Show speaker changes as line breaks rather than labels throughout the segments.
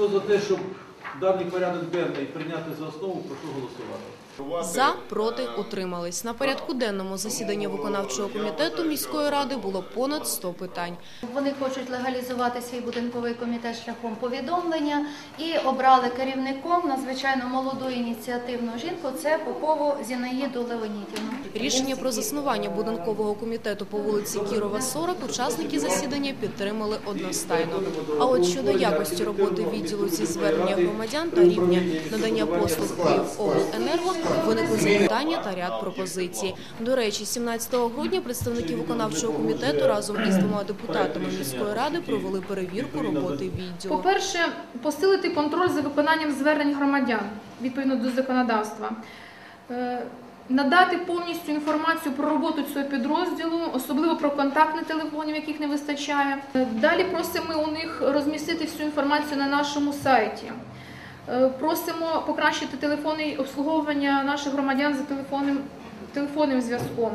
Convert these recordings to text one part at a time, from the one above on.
Хто за те, щоб даний порядок денний прийняти за основу, прошу голосувати.
За, проти, утримались. На порядку денному засідання виконавчого комітету міської ради було понад 100 питань.
Вони хочуть легалізувати свій будинковий комітет шляхом повідомлення і обрали керівником надзвичайно молоду ініціативну жінку. Це Попову Зінаїду Леонідівну.
Рішення про заснування будинкового комітету по вулиці Кірова 40 учасники засідання підтримали одностайно. А от щодо якості роботи відділу зі звернення громадян та рівня надання послуг «Київобленерго» виникли запитання та ряд пропозицій. До речі, 17 грудня представники виконавчого комітету разом із двома депутатами міської ради провели перевірку роботи відділу.
По-перше, посилити контроль за виконанням звернень громадян відповідно до законодавства. Е, Надати повністю інформацію про роботу цього підрозділу, особливо про контактні телефонів, яких не вистачає. Е, Далі просимо у них розмістити всю інформацію на нашому сайті. Е, Просимо покращити телефонне обслуговування наших громадян за телефонним, телефонним зв'язком,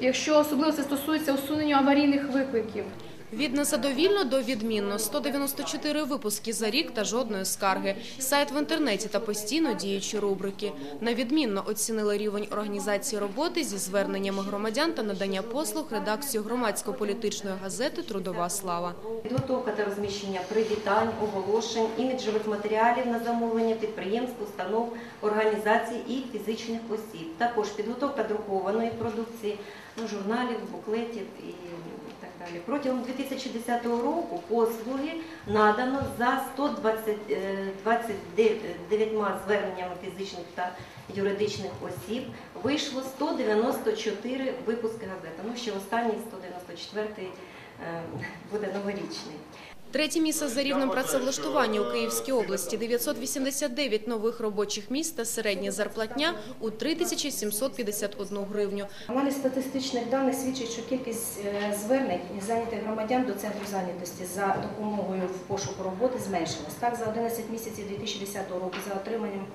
якщо особливо це стосується усунення аварійних викликів.
Від незадовільно до відмінно 194 випуски за рік та жодної скарги. Сайт в інтернеті та постійно діючі рубрики. На відмінно оцінили рівень організації роботи зі зверненнями громадян та надання послуг редакцію громадсько-політичної газети Трудова слава.
Підготовка та розміщення привітань, оголошень, іміджових матеріалів на замовлення підприємств, установ, організацій і фізичних осіб. Також підготовка друкованої продукції, ну, журналів, буклетів і далі. Протягом 2010 року послуги надано за 129 зверненнями фізичних та юридичних осіб. Вийшло 194 випуски газети. Ну, ще останній 194 е, буде новорічний.
Третє місце за рівнем працевлаштування у Київській області 989 нових робочих місць та середня зарплатня у 3751 гривню.
Аналіз статистичних даних свідчить, що кількість е, звернень зайнятих громадян до центру зайнятості за допомогою в пошуку роботи зменшилась. Так, за 11 місяців 2010 року за отриманням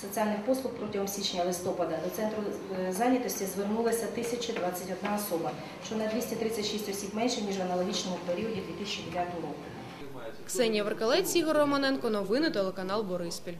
соціальних послуг протягом січня-листопада до центру е, зайнятості звернулася 1021 особа, що на 236 осіб менше, ніж в аналогічному періоді 2009 року.
Ксенія Веркалець, Ігор Романенко. Новини телеканал Бориспіль.